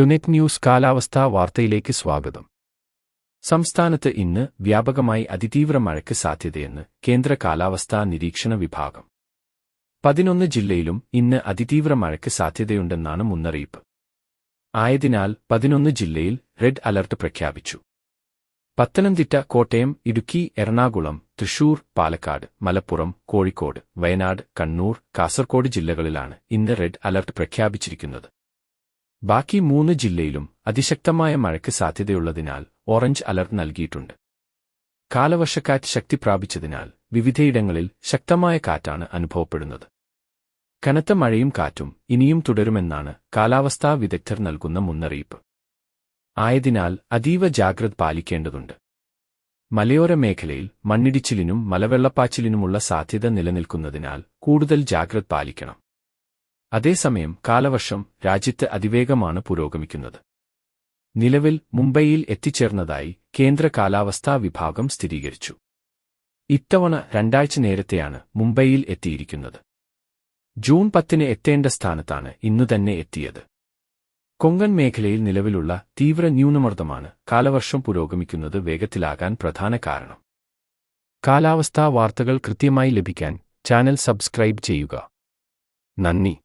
ടുനെറ്റ് news കാലാവസ്ഥാ വാർത്തയിലേക്ക് സ്വാഗതം. സംസ്ഥാനത്ത് ഇന്ന് വ്യാപകമായി അതിതീവ്ര മഴയ്ക്ക് സാധ്യതയെന്ന് കേന്ദ്ര കാലാവസ്ഥാ നിരീക്ഷണ വിഭാഗം. പതിനൊന്ന് ജില്ലയിലും ഇന്ന് അതിതീവ്ര മഴയ്ക്ക് സാധ്യതയുണ്ടെന്നാണ് മുന്നറിയിപ്പ്. ആയതിനാൽ പതിനൊന്ന് ജില്ലയിൽ റെഡ് അലർട്ട് പ്രഖ്യാപിച്ചു. പത്തനംതിട്ട കോട്ടയം ഇടുക്കി എറണാകുളം തൃശൂർ പാലക്കാട് മലപ്പുറം കോഴിക്കോട് വയനാട് കണ്ണൂർ കാസർകോട് ജില്ലകളിലാണ് ഇന്ന് റെഡ് അലർട്ട് പ്രഖ്യാപിച്ചിരിക്കുന്നത്. ബാക്കി മൂന്ന് ജില്ലയിലും അതിശക്തമായ മഴയ്ക്ക് സാധ്യതയുള്ളതിനാൽ ഓറഞ്ച് അലർട്ട് നൽകിയിട്ടുണ്ട്. കാലവർഷക്കാറ്റ് ശക്തി പ്രാപിച്ചതിനാൽ വിവിധയിടങ്ങളിൽ ശക്തമായ കാറ്റാണ് അനുഭവപ്പെടുന്നത്. കനത്ത മഴയും കാറ്റും ഇനിയും തുടരുമെന്നാണ് കാലാവസ്ഥാ വിദഗ്ധർ നൽകുന്ന മുന്നറിയിപ്പ്. ആയതിനാൽ അതീവ ജാഗ്രത പാലിക്കേണ്ടതുണ്ട്. മലയോര മേഖലയിൽ മണ്ണിടിച്ചിലിനും മലവെള്ളപ്പാച്ചിലിനുമുള്ള സാധ്യത നിലനിൽക്കുന്നതിനാൽ കൂടുതൽ ജാഗ്രത പാലിക്കണം. അതേസമയം കാലവർഷം രാജ്യത്ത് അതിവേഗമാണ് പുരോഗമിക്കുന്നത്. നിലവിൽ മുംബൈയിൽ എത്തിച്ചേർന്നതായി കേന്ദ്ര കാലാവസ്ഥാ വിഭാഗം സ്ഥിരീകരിച്ചു. ഇത്തവണ രണ്ടാഴ്ച നേരത്തെയാണ് മുംബൈയിൽ എത്തിയിരിക്കുന്നത്. ജൂൺ പത്തിന് എത്തേണ്ട സ്ഥാനത്താണ് ഇന്നു തന്നെ എത്തിയത്. കൊങ്കൺ മേഖലയിൽ നിലവിലുള്ള തീവ്ര ന്യൂനമർദ്ദമാണ് കാലവർഷം പുരോഗമിക്കുന്നത് വേഗത്തിലാകാൻ പ്രധാന കാരണം. കാലാവസ്ഥാ വാർത്തകൾ കൃത്യമായി ലഭിക്കാൻ ചാനൽ സബ്സ്ക്രൈബ് ചെയ്യുക. നന്ദി.